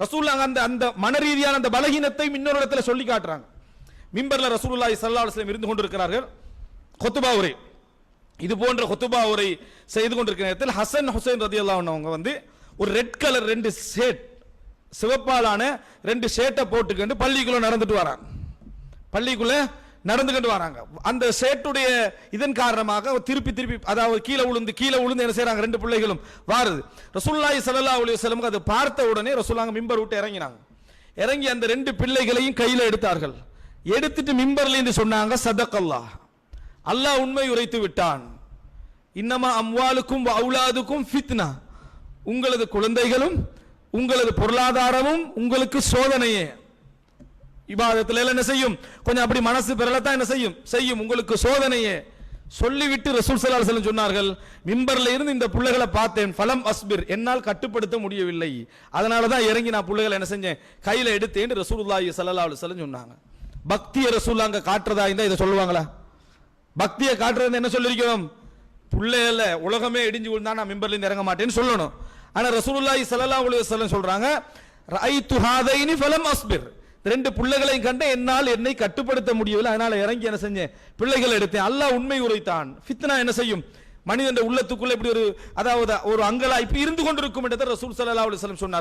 ரசூல்லாங்க அந்த அந்த மன ரீதியான அந்த பலகீனத்தை இன்னொரு இடத்துல சொல்லி காட்டுறாங்க. மிம்பர்ல ரசூலுல்லாஹி ஸல்லல்லாஹு அலைஹி இருந்து கொண்டிருக்கிறார்கள். கொத்துபா உரை. இது போன்ற கொத்துபா உரை செய்து கொண்டிருக்கிற நேரத்தில் ஹசன் ஹுசைன் ரதி அவங்க வந்து ஒரு ரெட் கலர் ரெண்டு ஷேட் சிவப்பாலான ரெண்டு ஷேட்டை போட்டுக்கிட்டு பள்ளிக்குள்ள நடந்துட்டு வரான் பள்ளிக்குள்ள நடந்துகிட்டு வராங்க. அந்த சேட்டுடைய இதன் காரணமாக திருப்பி திருப்பி அதாவது கீழே விழுந்து கீழே விழுந்து என்ன செய்யறாங்க ரெண்டு பிள்ளைகளும் வாருது. ரசூல்லாய் சல்லா அலைஹி வஸல்லம் அது பார்த்த உடனே ரசூல்லாங்க மிம்பர் விட்டு இறங்கினாங்க. இறங்கி அந்த ரெண்டு பிள்ளைகளையும் கையில் எடுத்தார்கள். எடுத்துட்டு மிம்பர்ல இருந்து சொன்னாங்க சதக்கல்லா அல்லாஹ் உண்மை உரைத்து விட்டான். இன்னமா அம்வாலுக்கும் அவுலாதுக்கும் ஃபித்னா. உங்களது குழந்தைகளும் உங்களது பொருளாதாரமும் உங்களுக்கு சோதனையே. இபாதத்துல எல்லாம் என்ன செய்யும்? கொஞ்சம் அப்படி மனசு பெறலத்தான் என்ன செய்யும்? செய்யும். உங்களுக்கு சோதனையே. சொல்லிவிட்டு ரசூல் ஸல்லல்லாஹு அலைஹி சொன்னார்கள் மிம்பர்ல இருந்து இந்த பிள்ளைகளை பார்த்தேன். ஃபலம் அஸ்பிர். என்னால் கட்டுப்படுத்த முடியவில்லை. அதனால தான் இறங்கி நான் பிள்ளைகளை என்ன செஞ்சேன்? கையில் எடுத்தேன் ரசூலுல்லாஹி ஸல்லல்லாஹு அலைஹி சொன்னாங்க. பக்தியை ரசூல் அங்கே காட்டுறதா இருந்தால் இதை சொல்லுவாங்களா? பக்தியை காட்டுறது என்ன சொல்லியிருக்கிறோம் புள்ளையில உலகமே இடிஞ்சு விழுந்தா நான் மிம்பர்லேருந்து இறங்க மாட்டேன்னு சொல்லணும். ஆனால் ரசூலுல்லாஹி ஸல்லல்லாஹு அலைஹி சொல்கிறாங்க சொல்றாங்க ஹாதைனி ஃபலம் அஸ்பிர். ரெண்டு பிள்ளைகளையும் கண்டு என்னால் என்னை கட்டுப்படுத்த முடியவில்லை. அதனால இறங்கி என்ன செஞ்சேன்? பிள்ளைகள் எடுத்தேன். அல்லாஹ் உண்மை உரைத்தான். ஃபித்னா என்ன செய்யும்? மனிதன் உள்ளத்துக்குள்ள இப்படி ஒரு அதாவது ஒரு அங்கலாய்ப்பு இருந்து கொண்டிருக்கும் என்று ரசூல் சல்லா அலுவலம் சொன்னார்